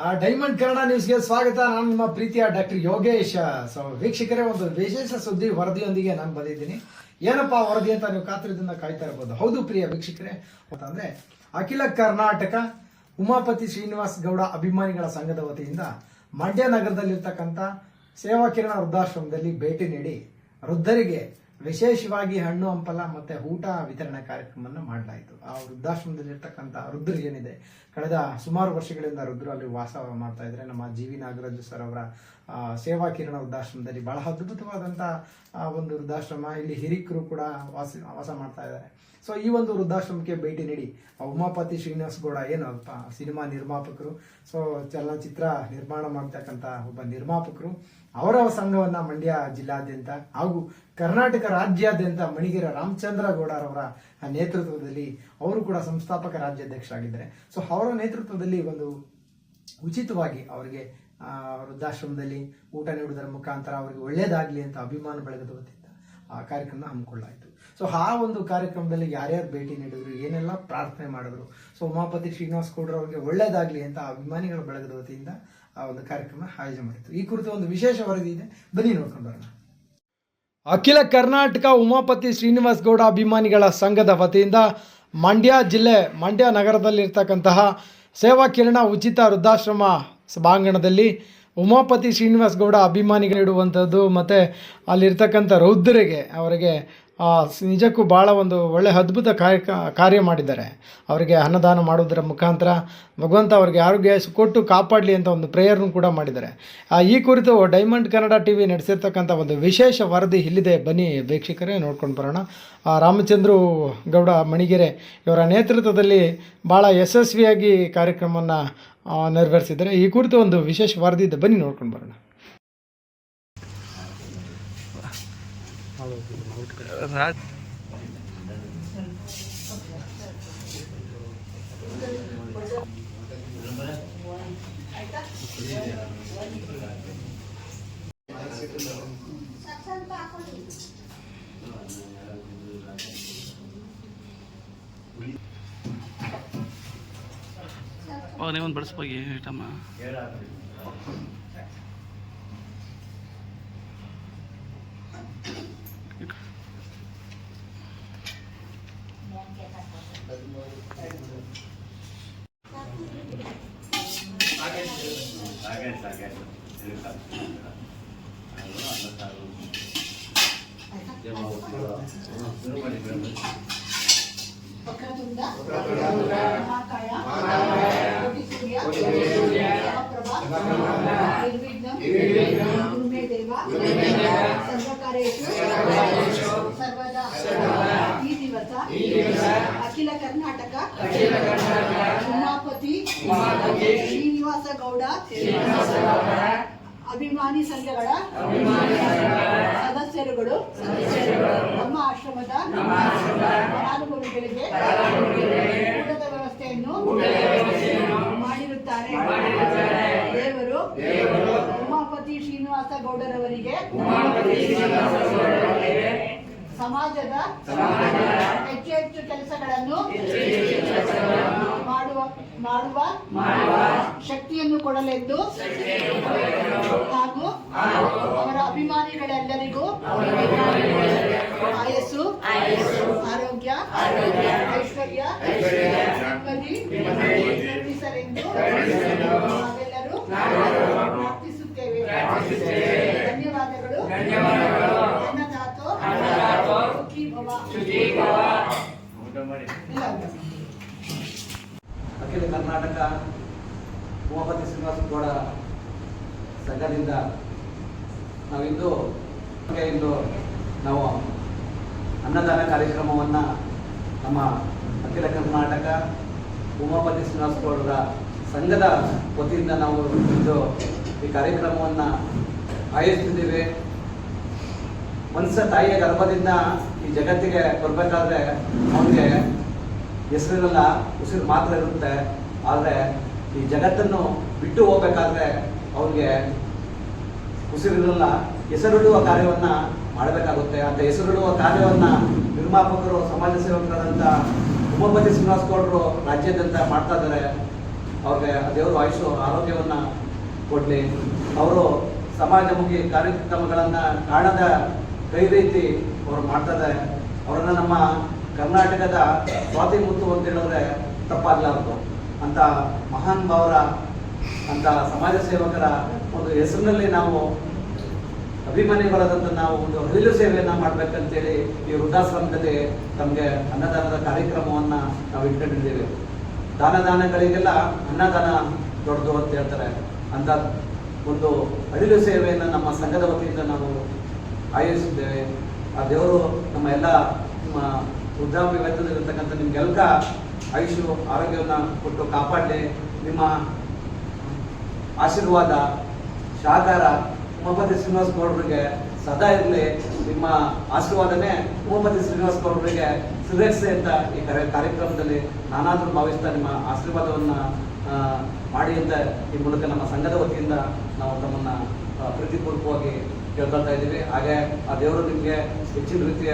Diamond Kannada ನ್ಯೂಸ್ಗೆ ಸ್ವಾಗತ. ನಾನು ನಿಮ್ಮ ಪ್ರೀತಿಯ ಡಾಕ್ಟರ್ ಯೋಗೇಶ್. ಸೊ, ವೀಕ್ಷಕರೇ, ಒಂದು ವಿಶೇಷ ಸುದ್ದಿ ವರದಿಯೊಂದಿಗೆ ನಾನು ಬಂದಿದ್ದೀನಿ. ಏನಪ್ಪಾ ವರದಿ ಅಂತ ನೀವು ಕಾತರದಿಂದ ಕಾಯ್ತಾ ಇರ್ಬೋದು. ಹೌದು ಪ್ರಿಯ ವೀಕ್ಷಕರೇ, ಅಂತಂದ್ರೆ ಅಖಿಲ ಕರ್ನಾಟಕ ಉಮಾಪತಿ ಶ್ರೀನಿವಾಸ್ ಗೌಡ ಅಭಿಮಾನಿಗಳ ಸಂಘದ ವತಿಯಿಂದ ಮಂಡ್ಯ ನಗರದಲ್ಲಿರ್ತಕ್ಕಂಥ ಸೇವಾ ಕಿರಣ ವೃದ್ಧಾಶ್ರಮದಲ್ಲಿ ಭೇಟಿ ನೀಡಿ ವೃದ್ಧರಿಗೆ ವಿಶೇಷವಾಗಿ ಹಣ್ಣು, ಹಂಪಲ ಮತ್ತೆ ಊಟ ವಿತರಣೆ ಕಾರ್ಯಕ್ರಮವನ್ನು ಮಾಡಲಾಯಿತು. ಆ ವೃದ್ಧಾಶ್ರಮದಲ್ಲಿರ್ತಕ್ಕಂಥ ವೃದ್ಧರು ಏನಿದೆ, ಕಳೆದ ಸುಮಾರು ವರ್ಷಗಳಿಂದ ರುದ್ರ ಅಲ್ಲಿ ವಾಸ ಮಾಡ್ತಾ ನಮ್ಮ ಜಿ ವಿ ನಾಗರಾಜು ಸರ್ ಅವರ ಸೇವಾ ಕಿರಣ ವೃದ್ಧಾಶ್ರಮದಲ್ಲಿ ಬಹಳ ಅದ್ಭುತವಾದಂಥ ಒಂದು ವೃದ್ಧಾಶ್ರಮ. ಇಲ್ಲಿ ಹಿರಿಕರು ಕೂಡ ವಾಸ ವಾಸ ಮಾಡ್ತಾ ಇದ್ದಾರೆ. ಸೊ ಈ ಒಂದು ವೃದ್ಧಾಶ್ರಮಕ್ಕೆ ಭೇಟಿ ನೀಡಿ ಉಮಾಪತಿ ಶ್ರೀನಿವಾಸ್ ಗೌಡ ಏನು ಸಿನಿಮಾ ನಿರ್ಮಾಪಕರು, ಸೊ, ಚಲನಚಿತ್ರ ನಿರ್ಮಾಣ ಮಾಡ್ತಕ್ಕಂಥ ಒಬ್ಬ ನಿರ್ಮಾಪಕರು, ಅವರ ಸಂಘವನ್ನ ಮಂಡ್ಯ ಜಿಲ್ಲಾದ್ಯಂತ ಹಾಗೂ ಕರ್ನಾಟಕ ರಾಜ್ಯಾದ್ಯಂತ ಮಣಿಗಿರ ರಾಮಚಂದ್ರ ಗೌಡರವರ ನೇತೃತ್ವದಲ್ಲಿ ಅವರು ಕೂಡ ಸಂಸ್ಥಾಪಕ ರಾಜ್ಯಾಧ್ಯಕ್ಷರಾಗಿದ್ದಾರೆ. ಸೊ ಅವರ ನೇತೃತ್ವದಲ್ಲಿ ಒಂದು ಉಚಿತವಾಗಿ ಅವರಿಗೆ ವೃದ್ಧಾಶ್ರಮದಲ್ಲಿ ಊಟ ನೀಡುವುದರ ಮುಖಾಂತರ ಅವರಿಗೆ ಒಳ್ಳೆಯದಾಗಲಿ ಅಂತ ಅಭಿಮಾನ ಬೆಳಗದ ವತಿಯಿಂದ ಆ ಕಾರ್ಯಕ್ರಮ ಹಮ್ಮಿಕೊಳ್ಳಾಯಿತು ಸೊ ಆ ಒಂದು ಕಾರ್ಯಕ್ರಮದಲ್ಲಿ ಯಾರ್ಯಾರು ಭೇಟಿ ನೀಡಿದ್ರು, ಏನೆಲ್ಲ ಪ್ರಾರ್ಥನೆ ಮಾಡಿದ್ರು ಸೊ ಉಮಾಪತಿ ಶ್ರೀನಿವಾಸ್ ಗೌಡ್ರ ಅವರಿಗೆ ಒಳ್ಳೆಯದಾಗಲಿ ಅಂತ ಅಭಿಮಾನಿಗಳ ಬೆಳಗದ ವತಿಯಿಂದ ಆ ಒಂದು ಕಾರ್ಯಕ್ರಮ ಆಯೋಜನೆ ಮಾಡಿತ್ತು. ಈ ಕುರಿತು ಒಂದು ವಿಶೇಷ ವರದಿ ಇದೆ. ಬನ್ನಿ ನೋಡ್ಕೊಂಡು ಬರೋಣ. ಅಖಿಲ ಕರ್ನಾಟಕ ಉಮಾಪತಿ ಶ್ರೀನಿವಾಸ್ ಗೌಡ ಅಭಿಮಾನಿಗಳ ಸಂಘದ ವತಿಯಿಂದ ಮಂಡ್ಯ ಜಿಲ್ಲೆ, ಮಂಡ್ಯ ನಗರದಲ್ಲಿರ್ತಕ್ಕಂತಹ ಸೇವಾ ಕಿರಣ ಉಚಿತ ವೃದ್ಧಾಶ್ರಮ ಸಭಾಂಗಣದಲ್ಲಿ ಉಮಾಪತಿ ಶ್ರೀನಿವಾಸ್ ಗೌಡ ಅಭಿಮಾನಿಗೆ ನೀಡುವಂಥದ್ದು ಮತ್ತು ಅಲ್ಲಿರ್ತಕ್ಕಂಥ ರೌದ್ರಿಗೆ ಅವರಿಗೆ ನಿಜಕ್ಕೂ ಭಾಳ ಒಂದು ಒಳ್ಳೆ ಅದ್ಭುತ ಕಾರ್ಯ ಕಾರ್ಯ ಮಾಡಿದ್ದಾರೆ. ಅವರಿಗೆ ಅನ್ನದಾನ ಮಾಡೋದರ ಮುಖಾಂತರ ಭಗವಂತ ಅವರಿಗೆ ಆರೋಗ್ಯ ಕೊಟ್ಟು ಕಾಪಾಡಲಿ ಅಂತ ಒಂದು ಪ್ರೇಯರ್ನು ಕೂಡ ಮಾಡಿದ್ದಾರೆ. ಈ ಕುರಿತು ಡೈಮಂಡ್ ಕನ್ನಡ ಟಿ ವಿ ನಡೆಸಿರ್ತಕ್ಕಂಥ ಒಂದು ವಿಶೇಷ ವರದಿ ಇಲ್ಲಿದೆ. ಬನ್ನಿ ವೀಕ್ಷಕರೇ, ನೋಡ್ಕೊಂಡು ಬರೋಣ. ರಾಮಚಂದ್ರು ಗೌಡ ಮಣಿಗೆರೆ ಇವರ ನೇತೃತ್ವದಲ್ಲಿ ಭಾಳ ಯಶಸ್ವಿಯಾಗಿ ಕಾರ್ಯಕ್ರಮವನ್ನು ನೆರವೇರಿಸಿದ್ದಾರೆ ಈ ಕುರಿತು ಒಂದು ವಿಶೇಷ ವರದಿ ಇದೆ. ಬನ್ನಿ ನೋಡ್ಕೊಂಡು ಬರೋಣ. ಓ ನೀವೊಂದು ಬಡಿಸ್ಬೋಗಿ ಐಟಮ್ಮ ವಕ್ರತುಂಡ ಮಹಾಕಾಯ ಕೋಟಿಸೂರ್ಯ ಸಮಪ್ರಭ ನಿರ್ವಿಘ್ನಂ ಗುರುಮೇ ದೇವ ಸರ್ವಕಾರ್ಯೇಷು ಸರ್ವದಾ ಈ ದಿವಸ ಅಖಿಲ ಕರ್ನಾಟಕ ಉಮಾಪತಿ ಶ್ರೀನಿವಾಸ ಗೌಡ ಅಭಿಮಾನಿ ಸಂಘಗಳ ಸದಸ್ಯರುಗಳು, ನಮ್ಮ ಆಶ್ರಮದ ಫಲಾನುಭವಿಗಳಿಗೆ ಊಟದ ವ್ಯವಸ್ಥೆಯನ್ನು ಮಾಡಿರುತ್ತಾರೆ ದೇವರು ಉಮಾಪತಿ ಶ್ರೀನಿವಾಸ ಗೌಡರವರಿಗೆ ಸಮಾಜದ ಹೆಚ್ಚು ಹೆಚ್ಚು ಕೆಲಸಗಳನ್ನು ಮಾಡುವ ಮಾಡುವ ಶಕ್ತಿಯನ್ನು ಕೊಡಲೆಂದು ಹಾಗೂ ಅವರ ಅಭಿಮಾನಿಗಳೆಲ್ಲರಿಗೂ ಆಯಸ್ಸು ಆರೋಗ್ಯ ಐಶ್ವರ್ಯ ನೆಮ್ಮದಿ ಕರುಣಿಸಲೆಂದು ನಾವೆಲ್ಲರೂ ಧನ್ಯವಾದಗಳು. ಅನ್ನದಾತೋ? ಅಖಿಲ ಕರ್ನಾಟಕ ಉಮಾಪತಿ ಶ್ರೀನಿವಾಸ ಗೌಡ ಸಂಘದಿಂದ ನಾವಿಂದು ಇಂದು ನಾವು ಅನ್ನದಾನ ಕಾರ್ಯಕ್ರಮವನ್ನು ನಮ್ಮ ಅಖಿಲ ಕರ್ನಾಟಕ ಉಮಾಪತಿ ಶ್ರೀನಿವಾಸ ಗೌಡರ ಸಂಘದ ವತಿಯಿಂದ ನಾವು ಇಂದು ಈ ಕಾರ್ಯಕ್ರಮವನ್ನು ಆಯೋಜಿಸಿದ್ದೀವಿ ಮನುಷ್ಯ ತಾಯಿಯ ಗರ್ಭದಿಂದ ಈ ಜಗತ್ತಿಗೆ ಬರಬೇಕಾದ್ರೆ ಅವನಿಗೆ ಹೆಸರಿರಲ್ಲ ಉಸಿರು ಮಾತ್ರ ಇರುತ್ತೆ. ಆದರೆ ಈ ಜಗತ್ತನ್ನು ಬಿಟ್ಟು ಹೋಗ್ಬೇಕಾದ್ರೆ ಅವನಿಗೆ ಉಸಿರಿರಲ್ಲ ಹೆಸರಿಡುವ ಕಾರ್ಯವನ್ನು ಮಾಡಬೇಕಾಗುತ್ತೆ. ಅಂತ ಹೆಸರಿಡುವ ಕಾರ್ಯವನ್ನು ನಿರ್ಮಾಪಕರು, ಸಮಾಜ ಸೇವಕರಾದಂಥ ಉಮಾಪತಿ ಶ್ರೀನಿವಾಸ ಗೌಡರು ರಾಜ್ಯಾದ್ಯಂತ ಮಾಡ್ತಾ ಇದ್ದಾರೆ. ಅವ್ರಿಗೆ ದೇವರು ಆಯುಷು ಆರೋಗ್ಯವನ್ನ ಕೊಡಲಿ. ಅವರು ಸಮಾಜಮುಖಿ ಕಾರ್ಯಕ್ರಮಗಳನ್ನು ಕಾಣದ ಕೈ ರೀತಿ ಅವರು ಮಾಡ್ತಾರೆ ಅವರನ್ನು ನಮ್ಮ ಕರ್ನಾಟಕದ ಸ್ವಾತಿ ಮುತ್ತು ಅಂತ ಹೇಳಿದ್ರೆ ತಪ್ಪಾಗಲಾರದು. ಅಂತ ಮಹಾನ್ ಭಾವರ, ಅಂತ ಸಮಾಜ ಸೇವಕರ ಒಂದು ಹೆಸರಿನಲ್ಲಿ ನಾವು ಅಭಿಮಾನಿಗಳಾದಂಥ ನಾವು ಒಂದು ಹರಿಲು ಸೇವೆಯನ್ನು ಮಾಡ್ಬೇಕಂತೇಳಿ ಈ ವೃದ್ಧಾಶ್ರಮದಲ್ಲಿ ತಮಗೆ ಅನ್ನದಾನದ ಕಾರ್ಯಕ್ರಮವನ್ನ ನಾವು ಇಟ್ಕೊಂಡಿದ್ದೇವೆ. ದಾನ ದಾನಗಳಿಗೆಲ್ಲ ಅನ್ನದಾನ ದೊಡ್ಡದು ಅಂತ ಹೇಳ್ತಾರೆ. ಅಂತ ಒಂದು ಅಡಿಲು ಸೇವೆಯನ್ನು ನಮ್ಮ ಸಂಘದ ವತಿಯಿಂದ ನಾವು ಆಯೋಜಿಸಿದ್ದೇವೆ. ಆ ದೇವರು ನಮ್ಮ ಎಲ್ಲ, ನಿಮ್ಮ ವೃದ್ಧಾಪ್ಯ ವೇತನದಲ್ಲಿರ್ತಕ್ಕಂಥ ನಿಮ್ಗೆಲ್ಲ ಆಯುಷು, ಆರೋಗ್ಯವನ್ನು ಕೊಟ್ಟು ಕಾಪಾಡಲಿ. ನಿಮ್ಮ ಆಶೀರ್ವಾದ, ಸಹಕಾರ ಉಮಾಪತಿ ಶ್ರೀನಿವಾಸ ಗೌಡರಿಗೆ ಸದಾ ಇರಲಿ. ನಿಮ್ಮ ಆಶೀರ್ವಾದನೇ ಉಮಾಪತಿ ಶ್ರೀನಿವಾಸ ಗೌಡರಿಗೆ ಸುರಕ್ಷೆ ಅಂತ ಈ ಕಾರ್ಯ ಕಾರ್ಯಕ್ರಮದಲ್ಲಿ ನಾನಾದರೂ ಭಾವಿಸ್ತಾ ನಿಮ್ಮ ಆಶೀರ್ವಾದವನ್ನು ಮಾಡಿ ಅಂತ ಈ ಮೂಲಕ ನಮ್ಮ ಸಂಘದ ವತಿಯಿಂದ ನಾವು ತಮ್ಮನ್ನ ಪ್ರೀತಿಪೂರ್ವಕವಾಗಿ ಕೇಳ್ಕೊಳ್ತಾ ಇದ್ದೀವಿ. ಹಾಗೆ ಆ ದೇವರು ನಿಮಗೆ ಹೆಚ್ಚಿನ ರೀತಿಯ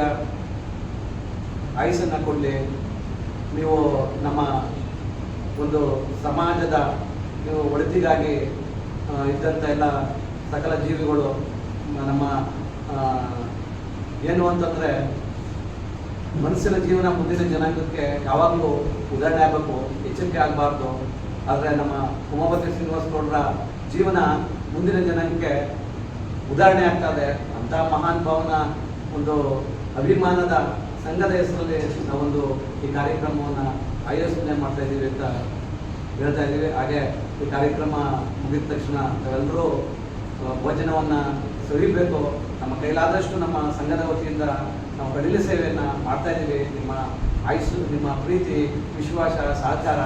ಆಯುಷನ್ನು ಕೊಡಲಿ. ನೀವು ನಮ್ಮ ಒಂದು ಸಮಾಜದ, ನೀವು ಒಳಿತಿಗಾಗಿ ಇದ್ದಂಥ ಎಲ್ಲ ಸಕಲ ಜೀವಿಗಳು ನಮ್ಮ ಏನು ಅಂತಂದರೆ ಮನುಷ್ಯನ ಜೀವನ ಮುಂದಿನ ಜನಾಂಗಕ್ಕೆ ಯಾವಾಗಲೂ ಉದಾಹರಣೆ ಆಗಬೇಕು, ಎಚ್ಚರಿಕೆ ಆಗಬಾರ್ದು. ಆದರೆ ನಮ್ಮ ಉಮಾಪತಿ ಶ್ರೀನಿವಾಸ ಗೌಡರ ಜೀವನ ಮುಂದಿನ ಜನಕ್ಕೆ ಉದಾಹರಣೆ ಆಗ್ತಾ ಇದೆ. ಅಂಥ ಮಹಾನ್ ಭಾವನ ಒಂದು ಅಭಿಮಾನದ ಸಂಘದ ಹೆಸರಲ್ಲಿ ನಾವೊಂದು ಈ ಕಾರ್ಯಕ್ರಮವನ್ನು ಆಯೋಜನೆ ಮಾಡ್ತಾ ಇದ್ದೀವಿ ಅಂತ ಹೇಳ್ತಾ ಇದ್ದೀವಿ. ಹಾಗೆ ಈ ಕಾರ್ಯಕ್ರಮ ಮುಗಿದ ತಕ್ಷಣ ಎಲ್ಲರೂ ಭೋಜನವನ್ನು ಸವಿಬೇಕು. ನಮ್ಮ ಕೈಲಾದಷ್ಟು ನಮ್ಮ ಸಂಘದ ವತಿಯಿಂದ ನಾವು ಕಡಿಲ ಸೇವೆಯನ್ನು ಮಾಡ್ತಾ ಇದ್ದೀವಿ. ನಿಮ್ಮ ಆಯುಷ್ ನಿಮ್ಮ ಪ್ರೀತಿ, ವಿಶ್ವಾಸ, ಸಹಕಾರ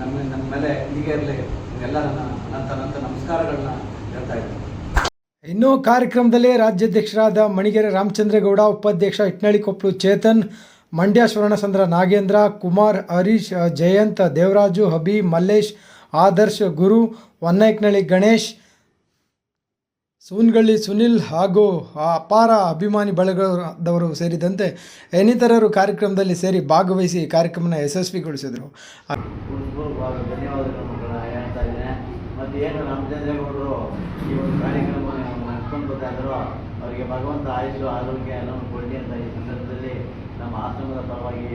ನಮ್ಮ ನಮ್ಮ ಮೇಲೆ ಹೀಗೆ ಇರಲಿ. ಎಲ್ಲರನ್ನ ನನ್ನ ಅನಂತ ಅನಂತ ನಮಸ್ಕಾರಗಳನ್ನ ಹೇಳ್ತಾ ಇದ್ದೀನಿ. ಇನ್ನು ಕಾರ್ಯಕ್ರಮದಲ್ಲಿ ರಾಜ್ಯಾಧ್ಯಕ್ಷರಾದ ಮಣಿಗೆರೆ ರಾಮಚಂದ್ರಗೌಡ ಉಪಾಧ್ಯಕ್ಷ ಇಟ್ನಳ್ಳಿ ಕೊಪ್ಪಳು ಚೇತನ್, ಮಂಡ್ಯ ಸ್ವರ್ಣಸಂದ್ರ ನಾಗೇಂದ್ರ, ಕುಮಾರ್ ಹರೀಶ್, ಜಯಂತ್, ದೇವರಾಜು, ಹಬಿ, ಮಲ್ಲೇಶ್, ಆದರ್ಶ್, ಗುರು, ಹೊನ್ನೈಕ್ನಳ್ಳಿ ಗಣೇಶ್ ಸೂನ್ಗಳ್ಳಿ ಸುನಿಲ್ ಹಾಗೂ ಆ ಅಪಾರ ಅಭಿಮಾನಿ ಬಳಗದವರು ಸೇರಿದಂತೆ ಇನ್ನಿತರರು ಕಾರ್ಯಕ್ರಮದಲ್ಲಿ ಸೇರಿ ಭಾಗವಹಿಸಿ ಕಾರ್ಯಕ್ರಮನ ಯಶಸ್ವಿಗೊಳಿಸಿದರು. ಮತ್ತು ಏನು ರಾಮಚಂದ್ರೇಗೌಡರು ಅವರಿಗೆ ಭಗವಂತ ಆಯುಷು ಆರೋಗ್ಯ ಎಲ್ಲವನ್ನು ಕೊಡಲಿ ಅಂತ ಈ ಸಂದರ್ಭದಲ್ಲಿ ನಮ್ಮ ಆಶ್ರಮದ ಪರವಾಗಿ,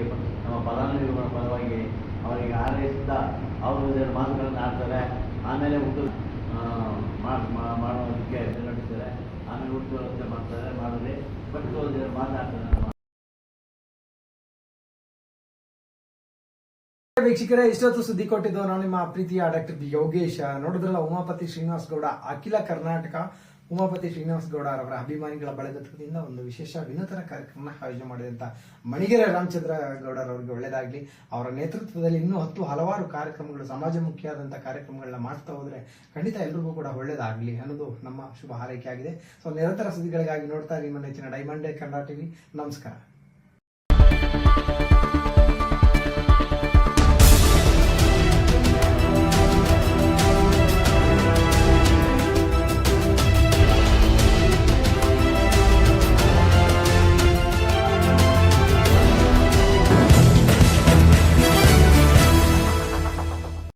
ನಮ್ಮ ಫಲಾನುಭವಿಗಳ ಪರವಾಗಿ ಅವರಿಗೆ ಹಾರೈಸುತ್ತಾ ಅವರು ಮಾತುಗಳನ್ನು ಆಡ್ತಾರೆ. ಆಮೇಲೆ ಹುಟ್ಟು ಮಾಡೋದಕ್ಕೆ ನಡೆಸ್ತಾರೆ ಆಮೇಲೆ ಹುಟ್ಟು ವ್ಯವಸ್ಥೆ ಮಾಡ್ತಾರೆ ಮಾಡಿದ್ರೆ ಬಟ್ ಒಂದೆರಡು ಮಾತಾಡ್ತಾರೆ ವೀಕ್ಷಕರೇ, ಇಷ್ಟೊತ್ತು ಸುದ್ದಿ ಕೊಟ್ಟಿದ್ದು ನಾನು ನಿಮ್ಮ ಪ್ರೀತಿಯ ಡಾಕ್ಟರ್ ಬಿ ಯೋಗೇಶ್. ನೋಡಿದ್ರಲ್ಲ ಉಮಾಪತಿ ಶ್ರೀನಿವಾಸ್ ಗೌಡ, ಅಖಿಲ ಕರ್ನಾಟಕ ಉಮಾಪತಿ ಶ್ರೀನಿವಾಸ ಗೌಡ ಅವರ ಅಭಿಮಾನಿಗಳ ಬಳಗದಿಂದ ಒಂದು ವಿಶೇಷ ವಿನೂತನ ಕಾರ್ಯಕ್ರಮ ಆಯೋಜನೆ ಮಾಡಿದಂತ ಮಣಿಗೆರೆ ರಾಮಚಂದ್ರ ಗೌಡರವರಿಗೆ ಒಳ್ಳೆಯದಾಗಲಿ ಅವರ ನೇತೃತ್ವದಲ್ಲಿ ಇನ್ನೂ ಹತ್ತು ಹಲವಾರು ಕಾರ್ಯಕ್ರಮಗಳು ಸಮಾಜಮುಖಿಯಾದಂಥ ಕಾರ್ಯಕ್ರಮಗಳನ್ನ ಮಾಡ್ತಾ ಹೋದ್ರೆ ಖಂಡಿತ ಎಲ್ರಿಗೂ ಕೂಡ ಒಳ್ಳೇದಾಗಲಿ ಅನ್ನೋದು ನಮ್ಮ ಶುಭ ಹಾರೈಕೆ ಆಗಿದೆ ಸೊ ನಿರಂತರ ಸುದ್ದಿಗಳಿಗಾಗಿ ನೋಡ್ತಾ ನಿಮ್ಮ ನೆಚ್ಚಿನ ಡೈಮಂಡ್ ಕನ್ನಡ ಟಿವಿ ನಮಸ್ಕಾರ.